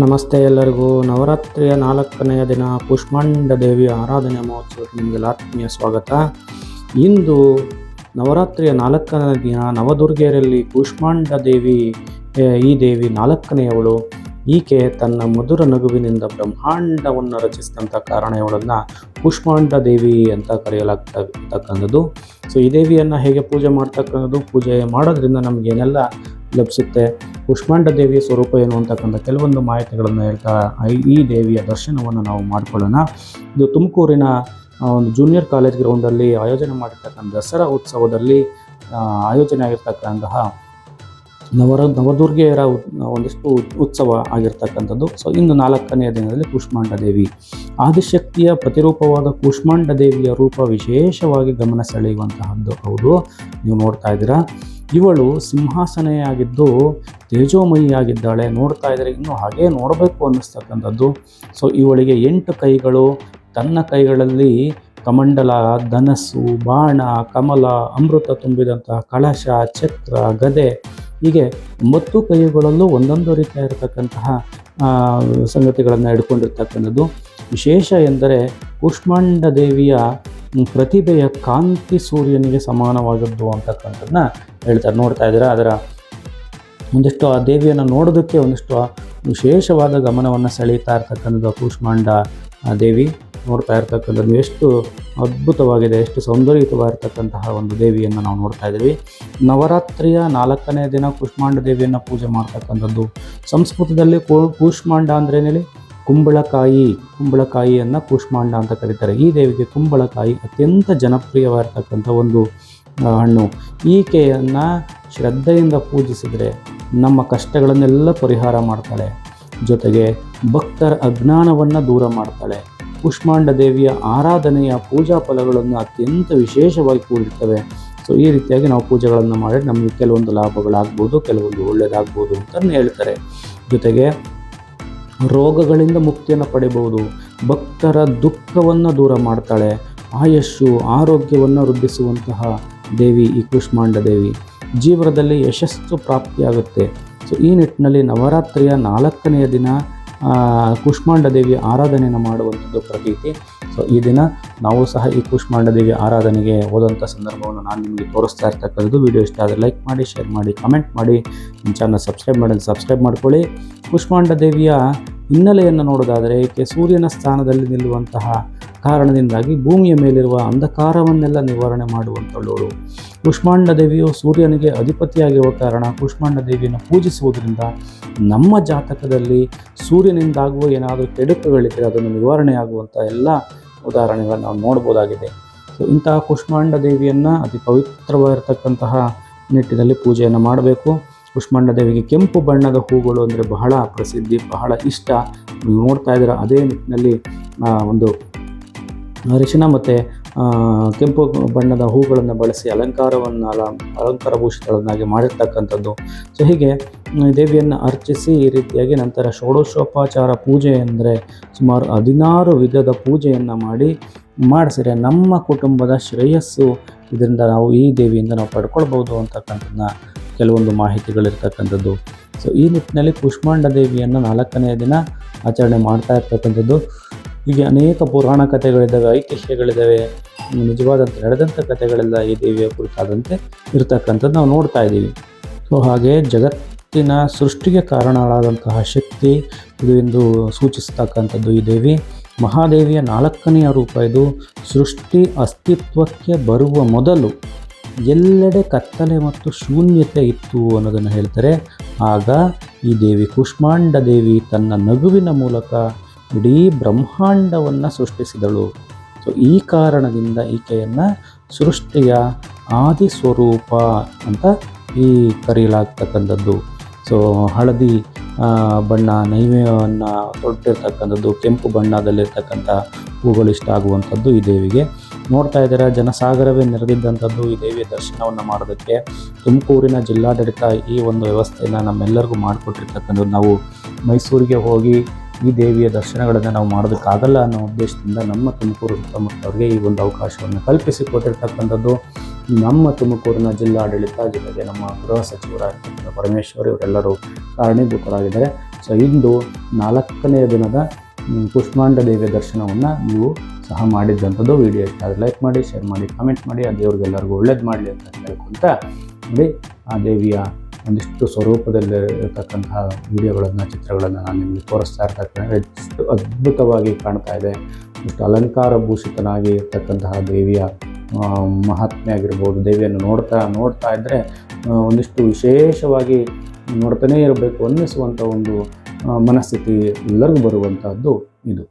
ನಮಸ್ತೆ ಎಲ್ಲರಿಗೂ. ನವರಾತ್ರಿಯ ನಾಲ್ಕನೆಯ ದಿನ ಪುಷ್ಪಾಂಡ ದೇವಿ ಆರಾಧನೆ ಮಹೋತ್ಸವಕ್ಕೆ ನಿಮಗೆಲ್ಲ ಆತ್ಮೀಯ ಸ್ವಾಗತ. ಇಂದು ನವರಾತ್ರಿಯ ನಾಲ್ಕನೇ ದಿನ ನವದುರ್ಗೆಯರಲ್ಲಿ ಕೂಷ್ಮಾಂಡ ದೇವಿ ಈ ದೇವಿ ನಾಲ್ಕನೆಯವಳು. ಈಕೆ ತನ್ನ ಮಧುರ ನಗುವಿನಿಂದ ಬ್ರಹ್ಮಾಂಡವನ್ನು ರಚಿಸಿದಂಥ ಕಾರಣ ಇವಳನ್ನು ಕೂಷ್ಮಾಂಡ ದೇವಿ ಅಂತ ಕರೆಯಲಾಗ್ತಕ್ಕಂಥದ್ದು. ಸೊ, ಈ ದೇವಿಯನ್ನು ಹೇಗೆ ಪೂಜೆ ಮಾಡ್ತಕ್ಕಂಥದ್ದು, ಪೂಜೆ ಮಾಡೋದ್ರಿಂದ ನಮಗೇನೆಲ್ಲ ಲಭಿಸುತ್ತೆ? ಕುಷ್ಮಾಂಡ ದೇವಿಯ ಸ್ವರೂಪ ಏನು ಅಂತಕ್ಕಂಥ ಕೆಲವೊಂದು ಮಾಹಿತಿಗಳನ್ನು ಹೇಳ್ತಾ ಈ- ದೇವಿಯ ದರ್ಶನವನ್ನು ನಾವು ಮಾಡಿಕೊಳ್ಳೋಣ. ಇದು ತುಮಕೂರಿನ ಒಂದು ಜೂನಿಯರ್ ಕಾಲೇಜ್ ಗ್ರೌಂಡಲ್ಲಿ ಆಯೋಜನೆ ಮಾಡಿರ್ತಕ್ಕಂಥ ದಸರಾ ಉತ್ಸವದಲ್ಲಿ ಆಯೋಜನೆ ಆಗಿರ್ತಕ್ಕಂತಹ ನವರ, ನವದುರ್ಗೆಯರ ಒಂದಿಷ್ಟು ಉತ್ಸವ ಆಗಿರ್ತಕ್ಕಂಥದ್ದು. ಸೊ ಇಂದು ನಾಲ್ಕನೆಯ ದಿನದಲ್ಲಿ ಕುಷ್ಮಾಂಡ ದೇವಿ ಆದಿಶಕ್ತಿಯ ಪ್ರತಿರೂಪವಾದ ಕೂಷ್ಮಾಂಡ ದೇವಿಯ ರೂಪ ವಿಶೇಷವಾಗಿ ಗಮನ ಸೆಳೆಯುವಂತಹದ್ದು. ಹೌದು, ನೀವು ನೋಡ್ತಾ ಇದ್ದೀರಾ. ಇವಳು ಸಿಂಹಾಸನೆಯಾಗಿದ್ದು ತೇಜೋಮಯಿಯಾಗಿದ್ದಾಳೆ. ನೋಡ್ತಾ ಇದ್ದರೆ ಇನ್ನೂ ಹಾಗೇ ನೋಡಬೇಕು ಅನ್ನಿಸ್ತಕ್ಕಂಥದ್ದು. ಸೊ ಇವಳಿಗೆ ಎಂಟು ಕೈಗಳು. ತನ್ನ ಕೈಗಳಲ್ಲಿ ಕಮಂಡಲ, ಧನಸ್ಸು, ಬಾಣ, ಕಮಲ, ಅಮೃತ ತುಂಬಿದಂತಹ ಕಳಶ, ಛತ್ರ, ಗದೆ. ಹೀಗೆ ಒಂಬತ್ತು ಕೈಗಳಲ್ಲೂ ಒಂದೊಂದು ರೀತಿಯಾಗಿರ್ತಕ್ಕಂತಹ ಸಂಗತಿಗಳನ್ನು ಹಿಡ್ಕೊಂಡಿರ್ತಕ್ಕಂಥದ್ದು. ವಿಶೇಷ ಎಂದರೆ ಕುಷ್ಮಾಂಡ ದೇವಿಯ ಪ್ರತಿಭೆಯ ಕಾಂತಿ ಸೂರ್ಯನಿಗೆ ಸಮಾನವಾದದ್ದು ಅಂತಕ್ಕಂಥದ್ದನ್ನ ಹೇಳ್ತಾರೆ. ನೋಡ್ತಾ ಇದ್ದೀರಾ? ಅದರ ಒಂದಿಷ್ಟು ಆ ದೇವಿಯನ್ನು ನೋಡೋದಕ್ಕೆ ಒಂದಿಷ್ಟು ವಿಶೇಷವಾದ ಗಮನವನ್ನು ಸೆಳೀತಾ ಇರ್ತಕ್ಕಂಥದ್ದು ಕೂಷ್ಮಾಂಡ ದೇವಿ. ನೋಡ್ತಾ ಇರ್ತಕ್ಕಂಥದ್ದು ಎಷ್ಟು ಅದ್ಭುತವಾಗಿದೆ, ಎಷ್ಟು ಸೌಂದರ್ಯಯುತವಾಗಿರ್ತಕ್ಕಂತಹ ಒಂದು ದೇವಿಯನ್ನು ನಾವು ನೋಡ್ತಾ ಇದ್ದೀವಿ. ನವರಾತ್ರಿಯ ನಾಲ್ಕನೇ ದಿನ ಕೂಷ್ಮಾಂಡ ದೇವಿಯನ್ನು ಪೂಜೆ ಮಾಡ್ತಕ್ಕಂಥದ್ದು. ಸಂಸ್ಕೃತದಲ್ಲಿ ಕೂಷ್ಮಾಂಡ ಅಂದ್ರೇನೇಳಿ ಕುಂಬಳಕಾಯಿ, ಕುಂಬಳಕಾಯಿಯನ್ನು ಕೂಷ್ಮಾಂಡ ಅಂತ ಕರೀತಾರೆ. ಈ ದೇವಿಗೆ ಕುಂಬಳಕಾಯಿ ಅತ್ಯಂತ ಜನಪ್ರಿಯವಾಗಿರ್ತಕ್ಕಂಥ ಒಂದು ಹಣ್ಣು. ಈಕೆಯನ್ನು ಶ್ರದ್ಧೆಯಿಂದ ಪೂಜಿಸಿದರೆ ನಮ್ಮ ಕಷ್ಟಗಳನ್ನೆಲ್ಲ ಪರಿಹಾರ ಮಾಡ್ತಾಳೆ. ಜೊತೆಗೆ ಭಕ್ತರ ಅಜ್ಞಾನವನ್ನು ದೂರ ಮಾಡ್ತಾಳೆ. ಕುಷ್ಮಾಂಡ ದೇವಿಯ ಆರಾಧನೆಯ ಪೂಜಾ ಫಲಗಳನ್ನು ಅತ್ಯಂತ ವಿಶೇಷವಾಗಿ ಕೂಡಿರ್ತವೆ. ಸೊ, ಈ ರೀತಿಯಾಗಿ ನಾವು ಪೂಜೆಗಳನ್ನು ಮಾಡಿ ನಮಗೆ ಕೆಲವೊಂದು ಲಾಭಗಳಾಗ್ಬೋದು, ಕೆಲವೊಂದು ಒಳ್ಳೆಯದಾಗ್ಬೋದು ಅಂತ ಹೇಳ್ತಾರೆ. ಜೊತೆಗೆ ರೋಗಗಳಿಂದ ಮುಕ್ತಿಯನ್ನು ಪಡೆಯಬಹುದು ಭಕ್ತರ ದುಃಖವನ್ನು ದೂರ ಮಾಡ್ತಾಳೆ. ಆಯಸ್ಸು ಆರೋಗ್ಯವನ್ನು ವೃದ್ಧಿಸುವಂತಹ ದೇವಿ ಈ ಕೂಷ್ಮಾಂಡ ದೇವಿ. ಜೀವನದಲ್ಲಿ ಯಶಸ್ಸು ಪ್ರಾಪ್ತಿಯಾಗುತ್ತೆ. ಸೊ ಈ ನಿಟ್ಟಿನಲ್ಲಿ ನವರಾತ್ರಿಯ ನಾಲ್ಕನೆಯ ದಿನ ಕೂಷ್ಮಾಂಡ ದೇವಿಯ ಆರಾಧನೆಯನ್ನು ಮಾಡುವಂಥದ್ದು ಪ್ರತೀತಿ. ಸೊ ಈ ದಿನ ನಾವು ಸಹ ಈ ಕುಷ್ಮಾಂಡ ದೇವಿಯ ಆರಾಧನೆಗೆ ಹೋದಂಥ ಸಂದರ್ಭವನ್ನು ನಾನು ನಿಮಗೆ ತೋರಿಸ್ತಾ ಇರ್ತಕ್ಕಂಥದ್ದು. ವಿಡಿಯೋ ಇಷ್ಟ ಆದರೆ ಲೈಕ್ ಮಾಡಿ, ಶೇರ್ ಮಾಡಿ, ಕಮೆಂಟ್ ಮಾಡಿ. ನಮ್ಮ ಚಾನಲ್ ಸಬ್ಸ್ಕ್ರೈಬ್ ಮಾಡಿ ಸಬ್ಸ್ಕ್ರೈಬ್ ಮಾಡ್ಕೊಳ್ಳಿ. ಕುಷ್ಮಾಂಡ ದೇವಿಯ ಹಿನ್ನೆಲೆಯನ್ನು ನೋಡೋದಾದರೆ ಈಕೆ ಸೂರ್ಯನ ಸ್ಥಾನದಲ್ಲಿ ನಿಲ್ಲುವಂತಹ ಕಾರಣದಿಂದಾಗಿ ಭೂಮಿಯ ಮೇಲಿರುವ ಅಂಧಕಾರವನ್ನೆಲ್ಲ ನಿವಾರಣೆ ಮಾಡುವಂಥವಳು ಕುಷ್ಮಾಂಡ ದೇವಿಯು ಸೂರ್ಯನಿಗೆ ಅಧಿಪತಿಯಾಗಿರುವ ಕಾರಣ ಕುಷ್ಮಾಂಡ ದೇವಿಯನ್ನು ಪೂಜಿಸುವುದರಿಂದ ನಮ್ಮ ಜಾತಕದಲ್ಲಿ ಸೂರ್ಯನಿಂದಾಗುವ ಏನಾದರೂ ಕೆಡುಕುಗಳಿದ್ದರೆ ಅದನ್ನು ನಿವಾರಣೆ ಆಗುವಂಥ ಎಲ್ಲ ಉದಾಹರಣೆಗಳನ್ನು ನಾವು ನೋಡ್ಬೋದಾಗಿದೆ. ಸೊ ಇಂತಹ ಕುಷ್ಮಾಂಡ ದೇವಿಯನ್ನು ಅತಿ ಪವಿತ್ರವಾಗಿರ್ತಕ್ಕಂತಹ ನಿಟ್ಟಿನಲ್ಲಿ ಪೂಜೆಯನ್ನು ಮಾಡಬೇಕು. ಕೂಷ್ಮಾಂಡ ದೇವಿಗೆ ಕೆಂಪು ಬಣ್ಣದ ಹೂಗಳು ಅಂದರೆ ಬಹಳ ಪ್ರಸಿದ್ಧಿ, ಬಹಳ ಇಷ್ಟ. ನೀವು ನೋಡ್ತಾ ಇದ್ದೀರ ಅದೇ ನಿಟ್ಟಿನಲ್ಲಿ ಒಂದು ಅರಿಶಿನ ಮತ್ತು ಕೆಂಪು ಬಣ್ಣದ ಹೂಗಳನ್ನು ಬಳಸಿ ಅಲಂಕಾರವನ್ನು, ಅಲ ಅಲಂಕಾರ ಭೂಷಿತಗಳನ್ನಾಗಿ ಮಾಡಿರ್ತಕ್ಕಂಥದ್ದು. ಸೊ ಹೀಗೆ ದೇವಿಯನ್ನು ಅರ್ಚಿಸಿ ಈ ರೀತಿಯಾಗಿ ನಂತರ ಷೋಡಶೋಪಚಾರ ಪೂಜೆ ಅಂದರೆ ಸುಮಾರು ಹದಿನಾರು ವಿಧದ ಪೂಜೆಯನ್ನು ಮಾಡಿ, ಮಾಡಿಸಿದರೆ ನಮ್ಮ ಕುಟುಂಬದ ಶ್ರೇಯಸ್ಸು ಇದರಿಂದ ನಾವು ಈ ದೇವಿಯಿಂದ ನಾವು ಪಡ್ಕೊಳ್ಬೋದು ಅಂತಕ್ಕಂಥದ್ದನ್ನ ಕೆಲವೊಂದು ಮಾಹಿತಿಗಳಿರ್ತಕ್ಕಂಥದ್ದು. ಸೊ ಈ ನಿಟ್ಟಿನಲ್ಲಿ ಕುಷ್ಮಾಂಡ ದೇವಿಯನ್ನು ನಾಲ್ಕನೇ ದಿನ ಆಚರಣೆ ಮಾಡ್ತಾ ಇರ್ತಕ್ಕಂಥದ್ದು. ಹೀಗೆ ಅನೇಕ ಪುರಾಣ ಕಥೆಗಳಿದ್ದಾವೆ, ಐತಿಹ್ಯಗಳಿದ್ದಾವೆ ನಿಜವಾದಂಥ ನಡೆದಂಥ ಕಥೆಗಳೆಲ್ಲ ಈ ದೇವಿಯ ಕುರಿತಾದಂತೆ ಇರ್ತಕ್ಕಂಥದ್ದು ನಾವು ನೋಡ್ತಾ ಇದ್ದೀವಿ. ಸೊ ಹಾಗೆ ಜಗತ್ತಿನ ಸೃಷ್ಟಿಗೆ ಕಾರಣಗಳಾದಂತಹ ಶಕ್ತಿ, ಇದು ಎಂದು ಸೂಚಿಸ್ತಕ್ಕಂಥದ್ದು ಈ ದೇವಿ. ಮಹಾದೇವಿಯ ನಾಲ್ಕನೆಯ ರೂಪ ಇದು. ಸೃಷ್ಟಿ ಅಸ್ತಿತ್ವಕ್ಕೆ ಬರುವ ಮೊದಲು ಎಲ್ಲೆಡೆ ಕತ್ತಲೆ ಮತ್ತು ಶೂನ್ಯತೆ ಇತ್ತು ಅನ್ನೋದನ್ನು ಹೇಳ್ತಾರೆ. ಆಗ ಈ ದೇವಿ ಕುಷ್ಮಾಂಡ ದೇವಿ ತನ್ನ ನಗುವಿನ ಮೂಲಕ ಇಡೀ ಬ್ರಹ್ಮಾಂಡವನ್ನು ಸೃಷ್ಟಿಸಿದಳು. ಸೊ ಈ ಕಾರಣದಿಂದ ಈಕೆಯನ್ನು ಸೃಷ್ಟಿಯ ಆದಿ ಸ್ವರೂಪ ಅಂತ ಈ ಕರೆಯಲಾಗ್ತಕ್ಕಂಥದ್ದು ಸೊ ಹಳದಿ ಬಣ್ಣ ನೈವೇವನ್ನು ತೊಟ್ಟಿರ್ತಕ್ಕಂಥದ್ದು, ಕೆಂಪು ಬಣ್ಣದಲ್ಲಿರ್ತಕ್ಕಂಥ ಹೂಗಳು ಇಷ್ಟ ಆಗುವಂಥದ್ದು ಈ ದೇವಿಗೆ. ನೋಡ್ತಾ ಇದ್ದೀರಾ, ಜನಸಾಗರವೇ ನೆರೆದಿದ್ದಂಥದ್ದು ಈ ದೇವಿಯ ದರ್ಶನವನ್ನು ಮಾಡೋದಕ್ಕೆ. ತುಮಕೂರಿನ ಜಿಲ್ಲಾಡಳಿತ ಈ ಒಂದು ವ್ಯವಸ್ಥೆಯನ್ನು ನಮ್ಮೆಲ್ಲರಿಗೂ ಮಾಡಿಕೊಟ್ಟಿರ್ತಕ್ಕಂಥದ್ದು. ನಾವು ಮೈಸೂರಿಗೆ ಹೋಗಿ ಈ ದೇವಿಯ ದರ್ಶನಗಳನ್ನು ನಾವು ಮಾಡೋದಕ್ಕಾಗಲ್ಲ ಅನ್ನೋ ಉದ್ದೇಶದಿಂದ ನಮ್ಮ ತುಮಕೂರು ಸುತ್ತಮುತ್ತವರಿಗೆ ಈ ಒಂದು ಅವಕಾಶವನ್ನು ಕಲ್ಪಿಸಿಕೊಟ್ಟಿರ್ತಕ್ಕಂಥದ್ದು ನಮ್ಮ ತುಮಕೂರಿನ ಜಿಲ್ಲಾಡಳಿತ, ಜೊತೆಗೆ ನಮ್ಮ ಗೃಹ ಸಚಿವರಾಗಿರ್ತಕ್ಕಂಥ ಪರಮೇಶ್ವರ್ ಇವರೆಲ್ಲರೂ ಕಾರಣೀಭೂತರಾಗಿದ್ದಾರೆ. ಸೊ ಇಂದು ನಾಲ್ಕನೆಯ ದಿನದ ಮ್, ಕೂಷ್ಮಾಂಡ ದೇವಿಯ ದರ್ಶನವನ್ನು ನೀವು ಸಹ ಮಾಡಿದ್ದಂಥದ್ದು ವಿಡಿಯೋ ಇಷ್ಟ ಆದರೆ ಲೈಕ್ ಮಾಡಿ ಶೇರ್ ಮಾಡಿ ಕಾಮೆಂಟ್ ಮಾಡಿ ಆ ದೇವ್ರಿಗೆಲ್ಲರಿಗೂ ಒಳ್ಳೇದು ಮಾಡಲಿ ಅಂತ ಹೇಳ್ಕೊಂತ ನೋಡಿ ಆ ದೇವಿಯ ಒಂದಿಷ್ಟು ಸ್ವರೂಪದಲ್ಲಿ ಇರತಕ್ಕಂತಹ ವಿಡಿಯೋಗಳನ್ನು ಚಿತ್ರಗಳನ್ನು ನಾನು ನಿಮಗೆ ತೋರಿಸ್ತಾ ಇರ್ತಕ್ಕಂಥ ಎಷ್ಟು ಅದ್ಭುತವಾಗಿ ಕಾಣ್ತಾ ಇದೆ. ಎಷ್ಟು ಅಲಂಕಾರ ಭೂಷಿತನಾಗಿ ಇರ್ತಕ್ಕಂತಹ ದೇವಿಯ ಮಹಾತ್ಮೆ ಆಗಿರ್ಬೋದು ದೇವಿಯನ್ನು ನೋಡ್ತಾ ನೋಡ್ತಾ ಇದ್ದರೆ ಒಂದಿಷ್ಟು ವಿಶೇಷವಾಗಿ ನೋಡ್ತಾನೇ ಇರಬೇಕು ಅನ್ನಿಸುವಂಥ ಒಂದು ಮನಸ್ಥಿತಿ ಎಲ್ಲರಿಗೂ ಬರುವಂತಹದ್ದು ಇದು.